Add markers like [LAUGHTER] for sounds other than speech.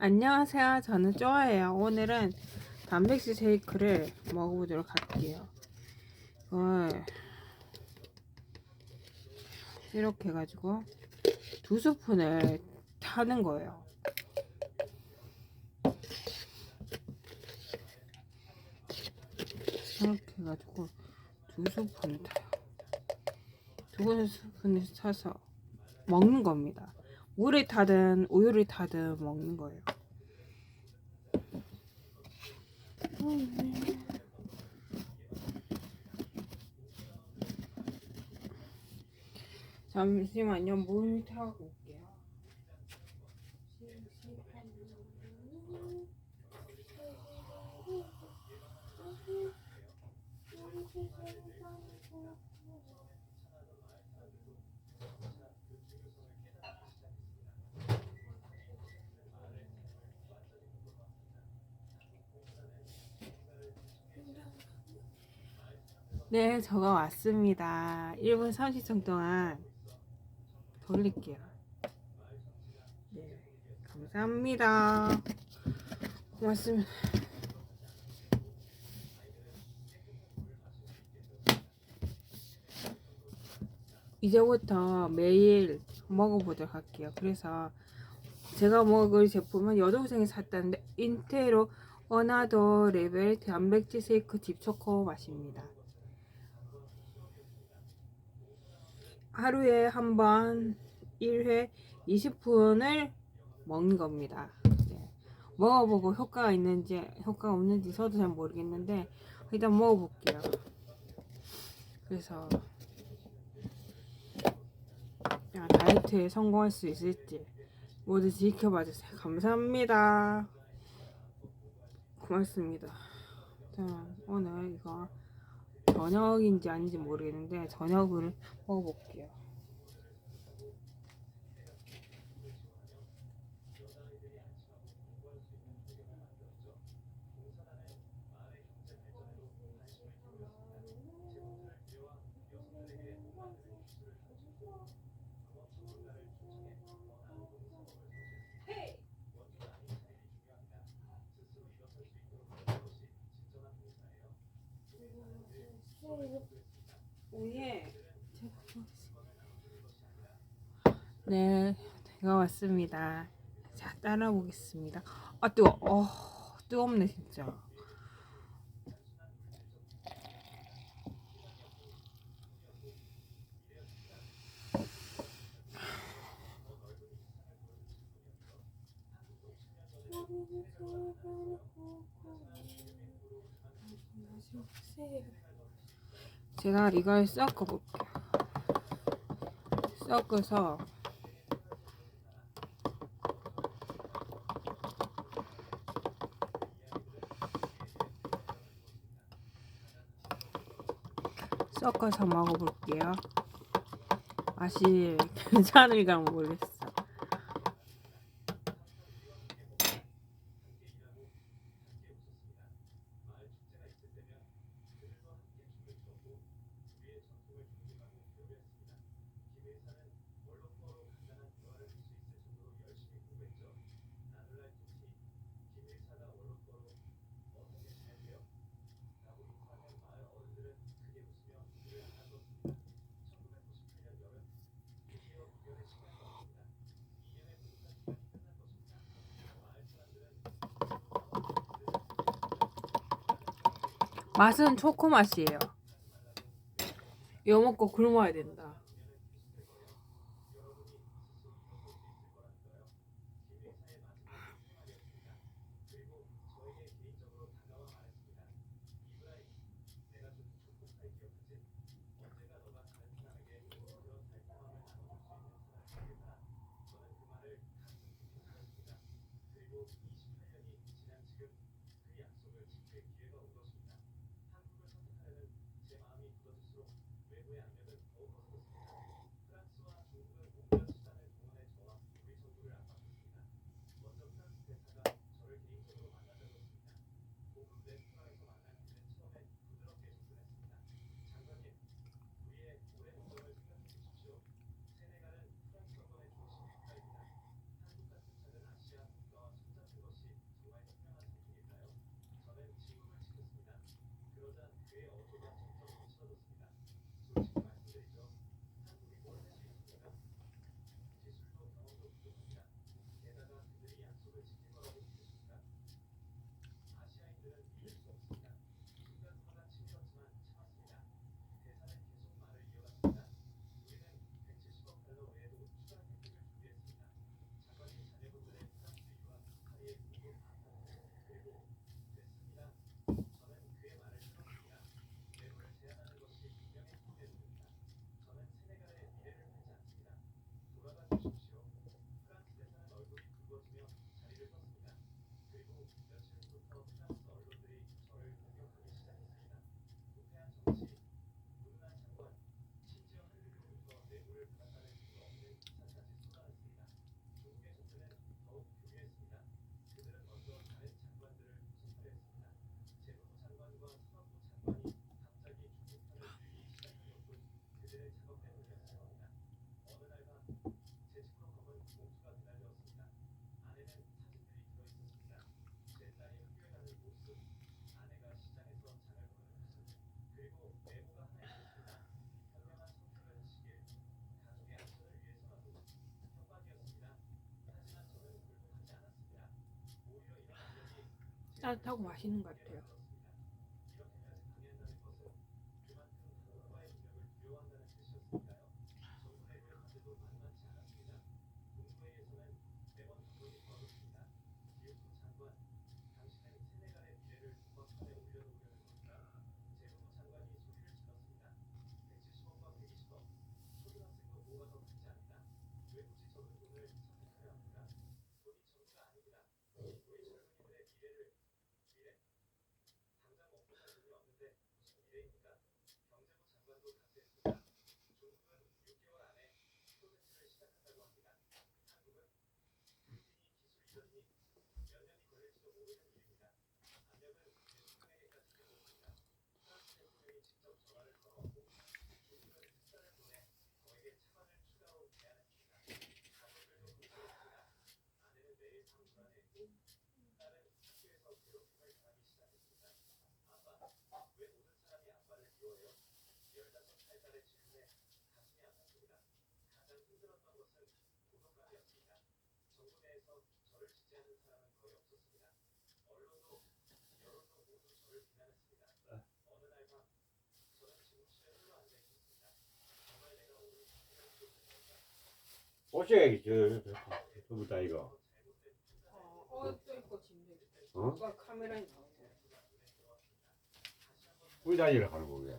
안녕하세요. 저는 쪼아예요. 오늘은 단백질 쉐이크를 먹어보도록 할게요. 이걸 이렇게 해가지고 두 스푼을 타는 거예요. 이렇게 해가지고 두 스푼을 타요. 두 스푼을 타서 먹는 겁니다. 물을 타든 우유를 타든 먹는 거예요. 잠시만요. 물 타고 올게요. 네, 저가 왔습니다. 1분 30초 동안 돌릴게요. 네, 감사합니다. 고맙습니다. 이제부터 매일 먹어보도록 할게요. 그래서 제가 먹을 제품은 여동생이 샀다는데 인테로 어나더 레벨 단백질 쉐이크 딥초코 맛입니다. 하루에 한 번 1회 20분을 먹는 겁니다. 네. 먹어보고 효과가 있는지 효과가 없는지 저도 잘 모르겠는데 일단 먹어볼게요. 그래서 야, 다이어트에 성공할 수 있을지 모두 지켜봐 주세요. 감사합니다. 고맙습니다. 자, 오늘 이거 저녁인지 아닌지 모르겠는데 저녁을 먹어볼게요. 오예. 네, 제가 왔습니다. 자, 따라 보겠습니다. 아 뜨거. 어, 뜨겁네 진짜. 제가 이걸 섞어 볼게요. 섞어서 섞어서 먹어볼게요. 맛이 [LAUGHS] 괜찮을까 모르겠어. 맛은 초코 맛이에요. 이거 먹고 굶어야 된다. 따뜻하고 맛있는 것 같아요. 옷이 저 저부터 이거 어, 또 있고 진짜. 어? 누가 카메라에 나오고. 우리 다니를 하는 거게